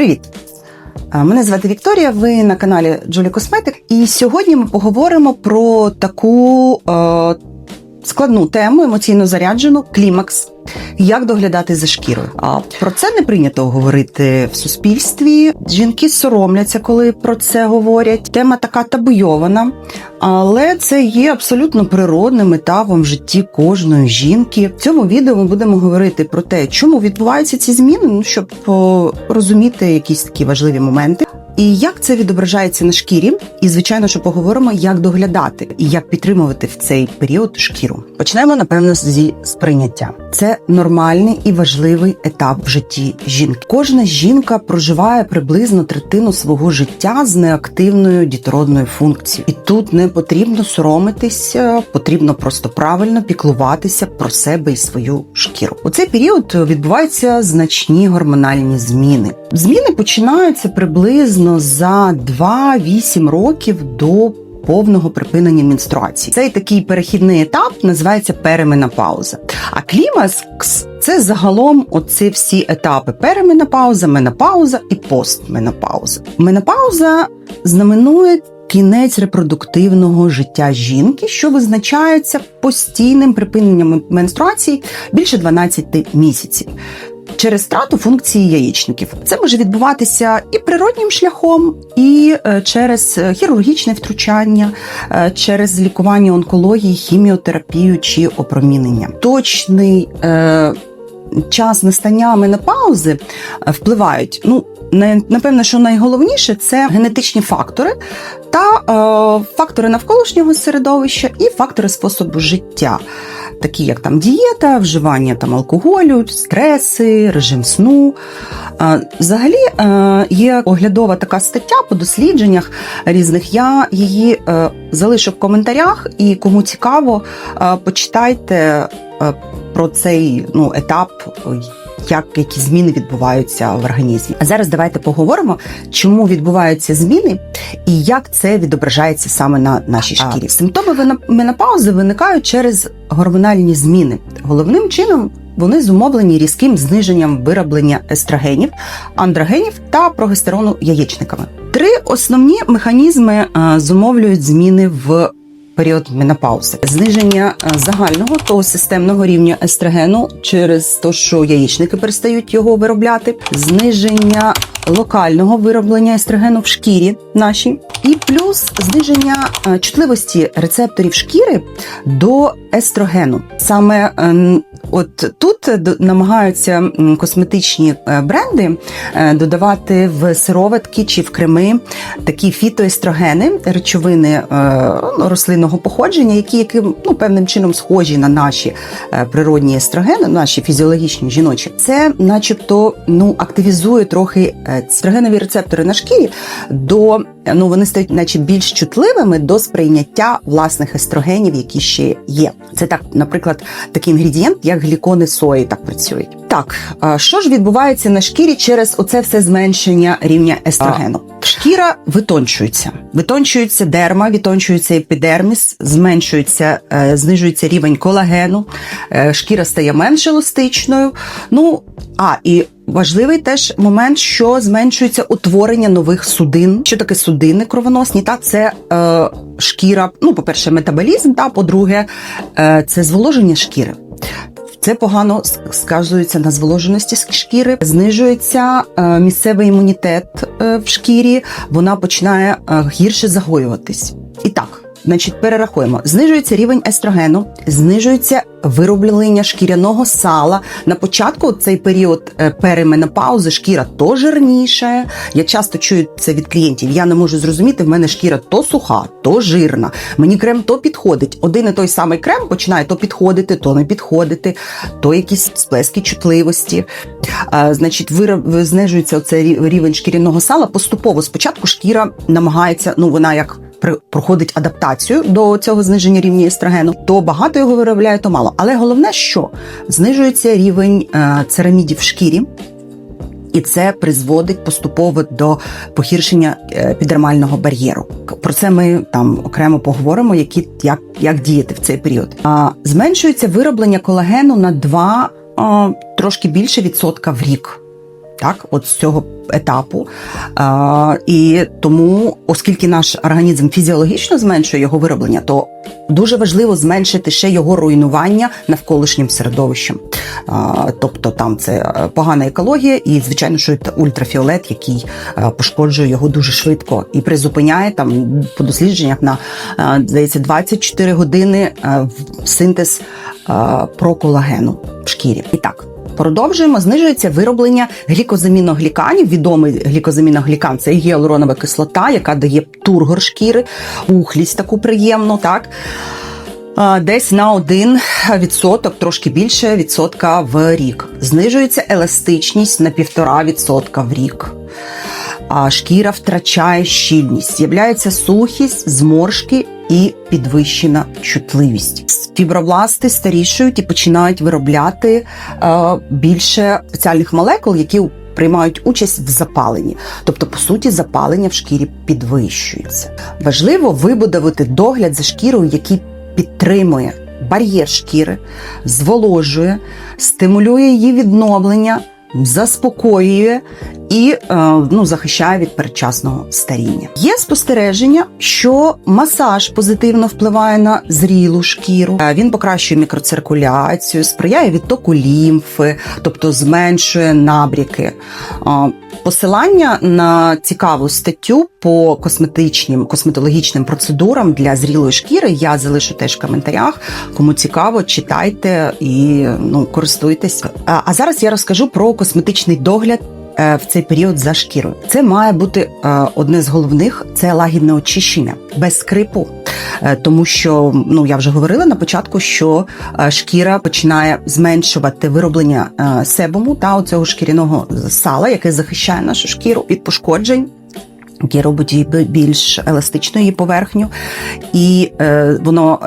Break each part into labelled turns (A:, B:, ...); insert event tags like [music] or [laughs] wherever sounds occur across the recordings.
A: Привіт! Мене звати Вікторія. Ви на каналі Джулі Косметик. І сьогодні ми поговоримо про таку е, складну тему, емоційно заряджену клімакс. Як доглядати за шкірою? А про це не прийнято говорити в суспільстві. Жінки соромляться, коли про це говорять. Тема така табуйована, але це є абсолютно природним етапом в житті кожної жінки. В цьому відео ми будемо говорити про те, чому відбуваються ці зміни, ну щоб розуміти якісь такі важливі моменти. І як це відображається на шкірі, і звичайно, що поговоримо, як доглядати і як підтримувати в цей період шкіру. Почнемо напевно зі сприйняття. Це нормальний і важливий етап в житті жінки. Кожна жінка проживає приблизно третину свого життя з неактивною дітородною функцією, і тут не потрібно соромитися, потрібно просто правильно піклуватися про себе і свою шкіру. У цей період відбуваються значні гормональні зміни. Зміни починаються приблизно за 2-8 років до повного припинення менструації. Цей такий перехідний етап називається переменопауза. А клімакс – це загалом оці всі етапи: переменопауза, менопауза і постменопауза. Менопауза знаменує кінець репродуктивного життя жінки, що визначається постійним припиненням менструації більше 12 місяців. Через страту функції яєчників це може відбуватися і природнім шляхом, і е, через хірургічне втручання, е, через лікування онкології, хіміотерапію чи опромінення. Точний е, час настання менопаузи е, впливають. Ну напевно, що найголовніше це генетичні фактори та е, фактори навколишнього середовища і фактори способу життя, такі як там дієта, вживання там алкоголю, стреси, режим сну. Е, взагалі е, є оглядова така стаття по дослідженнях різних. Я її залишу в коментарях, і кому цікаво, почитайте про цей ну, етап. Як які зміни відбуваються в організмі? А зараз давайте поговоримо, чому відбуваються зміни і як це відображається саме на нашій шкірі. А, симптоми менопаузи виникають через гормональні зміни. Головним чином вони зумовлені різким зниженням вироблення естрогенів, андрогенів та прогестерону яєчниками. Три основні механізми зумовлюють зміни в період менопаузи. Зниження загального того системного рівня естрогену через те, що яєчники перестають його виробляти, зниження локального вироблення естрогену в шкірі нашій, і плюс зниження чутливості рецепторів шкіри до естрогену. Саме от тут намагаються косметичні бренди додавати в сироватки чи в креми такі фітоестрогени, речовини рослинного походження, які яким ну певним чином схожі на наші природні естрогени, наші фізіологічні жіночі. Це, начебто, ну активізує трохи естрогенові рецептори на шкірі до ну вони стають, наче більш чутливими до сприйняття власних естрогенів, які ще є. Це так, наприклад, такий інгредієнт, як глікони сої, так працюють. Так, що ж відбувається на шкірі через оце все зменшення рівня естрогену? Шкіра витончується, витончується дерма, витончується епідерміс, зменшується, е, знижується рівень колагену, е, шкіра стає менш еластичною. Ну а і Важливий теж момент, що зменшується утворення нових судин. Що таке судини кровоносні? Та це е, шкіра. Ну, по-перше, метаболізм, та по-друге, е, це зволоження шкіри. Це погано сказується на зволоженості шкіри, знижується е, місцевий імунітет е, в шкірі, вона починає е, гірше загоюватись. І так. Значить, перерахуємо. Знижується рівень естрогену, знижується вироблення шкіряного сала. На початку цей період переменопаузи шкіра то жирніша. Я часто чую це від клієнтів. Я не можу зрозуміти, в мене шкіра то суха, то жирна. Мені крем то підходить. Один і той самий крем починає то підходити, то не підходити, то якісь сплески чутливості. А, Значить, вироб, знижується оцей рівень шкіряного сала. Поступово спочатку шкіра намагається, ну вона як проходить адаптацію до цього зниження рівня естрогену, то багато його виробляє, то мало. Але головне, що знижується рівень е, церамідів в шкірі. І це призводить поступово до погіршення епідермального бар'єру. Про це ми там окремо поговоримо, які як як діяти в цей період. А зменшується вироблення колагену на 2 а, трошки більше відсотка в рік. Так, от з цього етапу. А, і тому, оскільки наш організм фізіологічно зменшує його вироблення, то дуже важливо зменшити ще його руйнування навколишнім середовищем. А, тобто там це е, погана екологія, і звичайно, що це ультрафіолет, який е, пошкоджує його дуже швидко і призупиняє там по дослідженнях на е, здається 24 години в- синтез проколагену в шкірі. І так. Продовжуємо, знижується вироблення глікозаміногліканів. Відомий глікозаміноглікан це гіалуронова кислота, яка дає тургор шкіри, ухлість таку приємну, так? Десь на 1 відсоток, трошки більше відсотка в рік. Знижується еластичність на 1,5 відсотка в рік. А шкіра втрачає щільність, з'являється сухість, зморшки і підвищена чутливість. Фібробласти старішують і починають виробляти е, більше спеціальних молекул, які приймають участь в запаленні. Тобто, по суті, запалення в шкірі підвищується. Важливо вибудувати догляд за шкірою, який підтримує бар'єр шкіри, зволожує, стимулює її відновлення, заспокоює і е, ну, захищає від передчасного старіння. Є спостереження, що масаж позитивно впливає на зрілу шкіру. Е, Він покращує мікроциркуляцію, сприяє відтоку лімфи, тобто зменшує набріки. Е, Посилання на цікаву статтю по косметичним косметологічним процедурам для зрілої шкіри я залишу теж в коментарях. Кому цікаво, читайте і ну користуйтесь. А, а зараз я розкажу про косметичний догляд. Е, В цей період за шкірою це має бути е, одне з головних це лагідне очищення без скрипу. Е, Тому що ну я вже говорила на початку, що шкіра починає зменшувати вироблення себуму та оцього шкіряного сала, яке захищає нашу шкіру від пошкоджень. Яке робить її більш еластичною її поверхню, і е, воно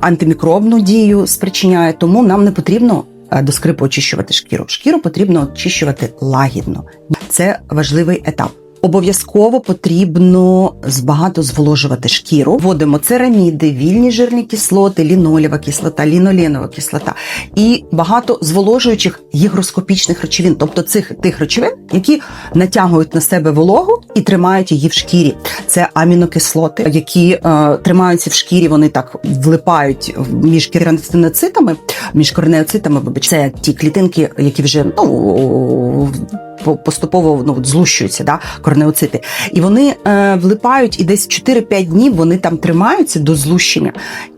A: антимікробну дію спричиняє, тому нам не потрібно до скрипу очищувати шкіру. Шкіру потрібно очищувати лагідно. Це важливий етап. Обов'язково потрібно збагато зволожувати шкіру. Вводимо цераміди, вільні жирні кислоти, лінолєва кислота, ліноленова кислота і багато зволожуючих гігроскопічних речовин, тобто цих тих речовин, які натягують на себе вологу і тримають її в шкірі. Це амінокислоти, які е, тримаються в шкірі, вони так влипають між кератиноцитами, між корнеоцитами, вибач, це ті клітинки, які вже ну поступово ну, злущуються, да, корнеоцити. І вони е, влипають, і десь 4-5 днів вони там тримаються до злущення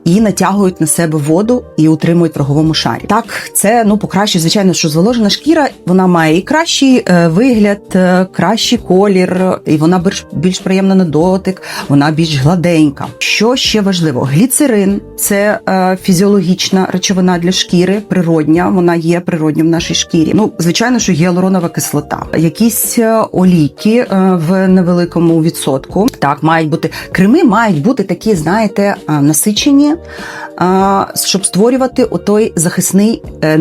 A: і натягують на себе воду і утримують в роговому шарі. Так, це ну покращує, звичайно, що зволожена шкіра вона має і кращий е, вигляд, е, кращий колір, і вона більш, більш приємна на дотик, вона більш гладенька. Що ще важливо? Гліцерин це е, фізіологічна речовина для шкіри, природня. Вона є природньо в нашій шкірі. Ну, звичайно, що гіалуронова кислота, якісь олійки в невеликому відсотку. Так, мають бути креми, мають бути такі, знаєте, насичені, щоб створювати отой захисний е,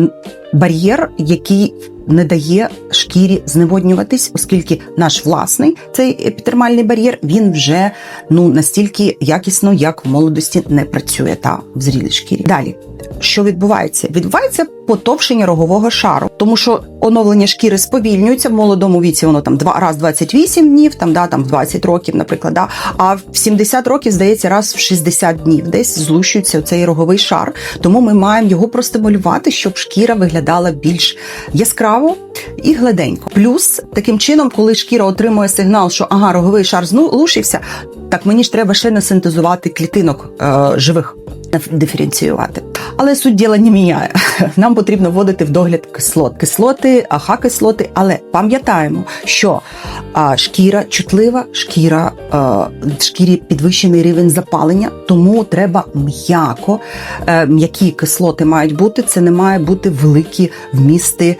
A: бар'єр, який не дає шкірі зневоднюватись, оскільки наш власний цей епітермальний бар'єр він вже ну настільки якісно, як в молодості, не працює та в зрілій шкірі. Далі. Що відбувається? Відбувається потовшення рогового шару, тому що оновлення шкіри сповільнюється в молодому віці. Воно там два раз в 28 днів, там да там в 20 років, наприклад, да, а в 70 років здається раз в 60 днів. Десь злущується цей роговий шар. Тому ми маємо його простимулювати, щоб шкіра виглядала більш яскраво і гладенько. Плюс таким чином, коли шкіра отримує сигнал, що ага, роговий шар знушився, так мені ж треба ще не синтезувати клітинок е, живих диференціювати. Але суть діла не міняє. [laughs] Нам потрібно вводити в догляд кислот, кислоти, аха-кислоти. Але пам'ятаємо, що шкіра чутлива, шкіра шкірі підвищений рівень запалення, тому треба м'яко. Е, м'які кислоти мають бути. Це не має бути великі вмісти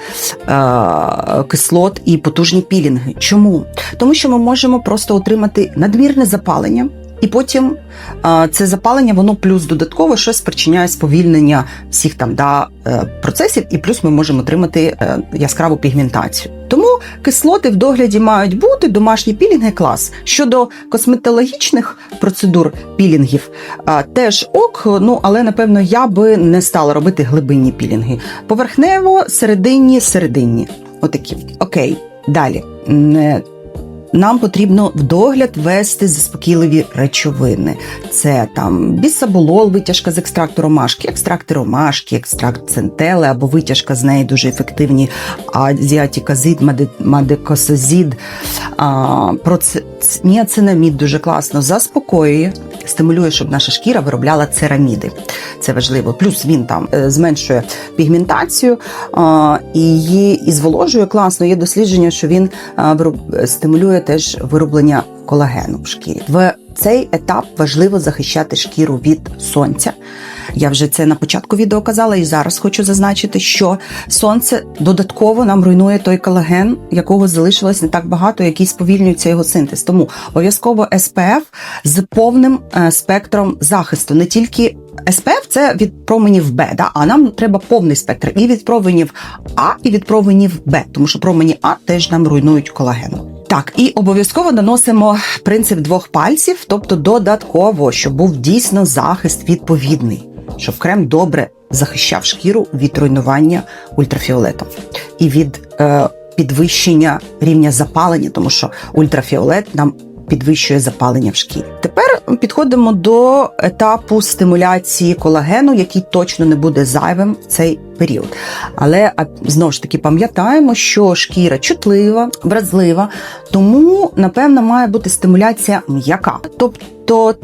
A: кислот і потужні пілінги. Чому? Тому що ми можемо просто отримати надмірне запалення. І потім це запалення, воно плюс додатково щось спричиняє сповільнення всіх там да, е, процесів, і плюс ми можемо отримати е, яскраву пігментацію. Тому кислоти в догляді мають бути, домашні пілінги клас. Щодо косметологічних процедур пілінгів, теж ок, ну але напевно я би не стала робити глибинні пілінги. Поверхнево, серединні, серединні. Отакі. Окей. Далі. Нам потрібно в догляд вести заспокійливі речовини. Це там бісаболол, витяжка з екстракту ромашки, екстракти ромашки, екстракт центели або витяжка з неї дуже ефективні азіатіказид, маде- мадекосозід, а, процинамід дуже класно заспокоює, стимулює, щоб наша шкіра виробляла цераміди. Це важливо. Плюс він там е, зменшує пігментацію і її і зволожує класно. Є дослідження, що він а, стимулює теж вироблення колагену в шкірі. В цей етап важливо захищати шкіру від сонця. Я вже це на початку відео казала, і зараз хочу зазначити, що сонце додатково нам руйнує той колаген, якого залишилось не так багато, який сповільнюється його синтез. Тому обов'язково SPF з повним е, спектром захисту, не тільки SPF – це від променів Б, да? а нам треба повний спектр і від променів А, і від променів Б, тому що промені А теж нам руйнують колаген. Так, і обов'язково наносимо принцип двох пальців, тобто додатково, щоб був дійсно захист відповідний, щоб крем добре захищав шкіру від руйнування ультрафіолетом і від е, підвищення рівня запалення, тому що ультрафіолет нам підвищує запалення в шкірі. Тепер підходимо до етапу стимуляції колагену, який точно не буде зайвим в цей період. Але знову ж таки пам'ятаємо, що шкіра чутлива, вразлива, тому напевно має бути стимуляція м'яка. Тобто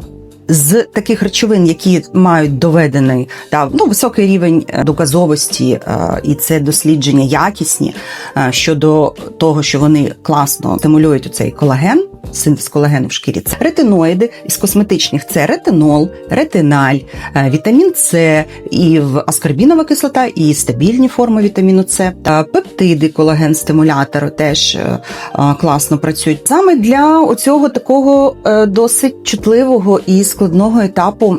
A: з таких речовин, які мають доведений та ну високий рівень е, доказовості, е, і це дослідження якісні е, щодо того, що вони класно стимулюють цей колаген. Синтез колагену в шкірі це ретиноїди із косметичних це ретинол, ретиналь, е, вітамін С, і аскорбінова кислота, і стабільні форми вітаміну С, пептиди, колаген стимулятор теж е, е, класно працюють. Саме для оцього такого досить чутливого і складного етапу.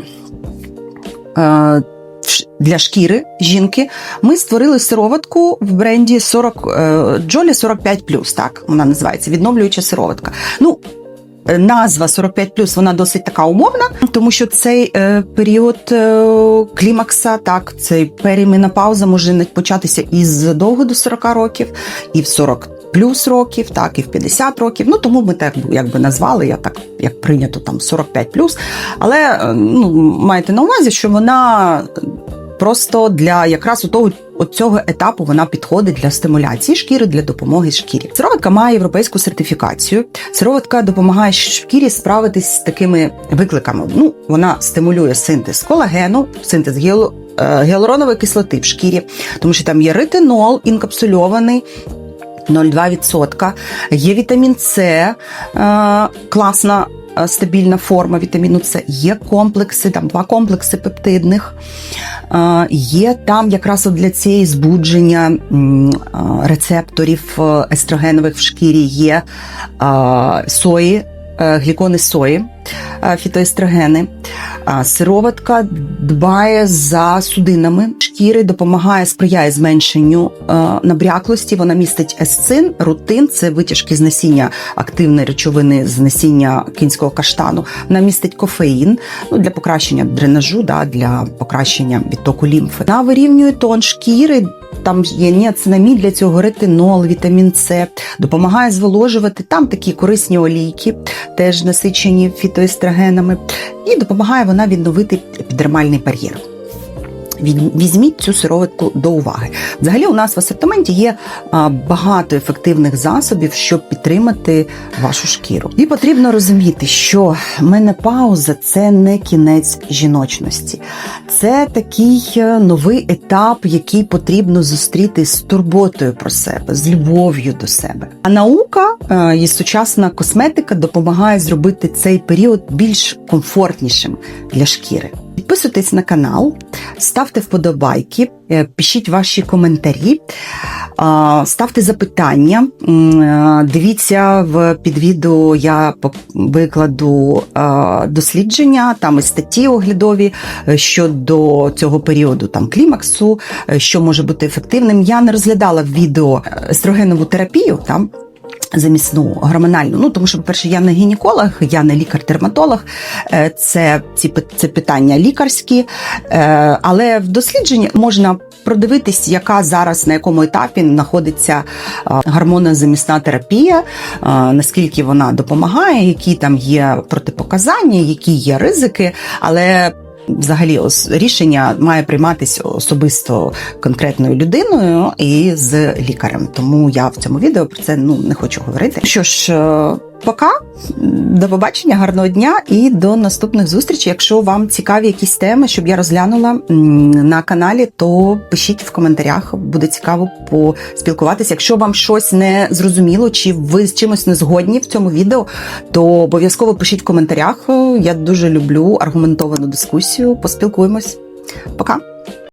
A: Для шкіри жінки ми створили сироватку в бренді 40 е, Джолі 45 так вона називається відновлююча сироватка. Ну е, назва 45 вона досить така умовна, тому що цей е, період е, клімакса, так цей періменопауза може початися із задовго до 40 років, і в 40 плюс років, так і в 50 років. Ну тому ми так якби назвали, я так як прийнято там 45 плюс. Але е, ну маєте на увазі, що вона просто для якраз у того. От цього етапу вона підходить для стимуляції шкіри для допомоги шкірі. Сироватка має європейську сертифікацію. Сироватка допомагає шкірі справитись з такими викликами. Ну, вона стимулює синтез колагену, синтез е, гіалуронової кислоти в шкірі, тому що там є ретинол інкапсульований. 0,2%. Є вітамін С, е, класна е, стабільна форма вітаміну С. Є комплекси, там два комплекси пептидних. Е, Є там якраз от для цієї збудження рецепторів естрогенових в шкірі є сої, глікони сої, фітоестрогени. Сироватка дбає за судинами шкіри, допомагає, сприяє зменшенню е, набряклості. Вона містить есцин, рутин, це витяжки з насіння активної речовини з насіння кінського каштану. Вона містить кофеїн ну, для покращення дренажу, да, для покращення відтоку лімфи. Вона вирівнює тон шкіри. Там є ніацинамід для цього ретинол, вітамін С, допомагає зволожувати. Там такі корисні олійки, теж насичені фітоестрогенами, і допомагає вона відновити епідермальний бар'єр. Візьміть цю сироватку до уваги. Взагалі, у нас в асортименті є багато ефективних засобів, щоб підтримати вашу шкіру. І потрібно розуміти, що менопауза це не кінець жіночності, це такий е, новий етап, який потрібно зустріти з турботою про себе, з любов'ю до себе. А наука е, і сучасна косметика допомагає зробити цей період більш комфортнішим для шкіри. Підписуйтесь на канал, ставте вподобайки, е, пишіть ваші коментарі, ставте запитання. Е, Дивіться в під відео я викладу дослідження, там і статті оглядові е, щодо цього періоду там клімаксу, е, що може бути ефективним. Я не розглядала відео е, естрогенову терапію там. Замісну гормональну, ну тому що, по-перше, я не гінеколог, я не лікар-дерматолог, е, це ці це питання лікарські, е, але в дослідженні можна продивитись, яка зараз на якому етапі знаходиться а, гормонозамісна терапія, наскільки вона допомагає, які там є протипоказання, які є ризики, але. Взагалі, рішення має прийматися особисто конкретною людиною і з лікарем. Тому я в цьому відео про це ну не хочу говорити. Що ж, е, пока до побачення, гарного дня і до наступних зустрічей. Якщо вам цікаві якісь теми, щоб я розглянула на каналі, то пишіть в коментарях. Буде цікаво поспілкуватися. Якщо вам щось не зрозуміло, чи ви з чимось не згодні в цьому відео, то обов'язково пишіть в коментарях. Я дуже люблю аргументовану дискусію. Поспілкуємось. Пока.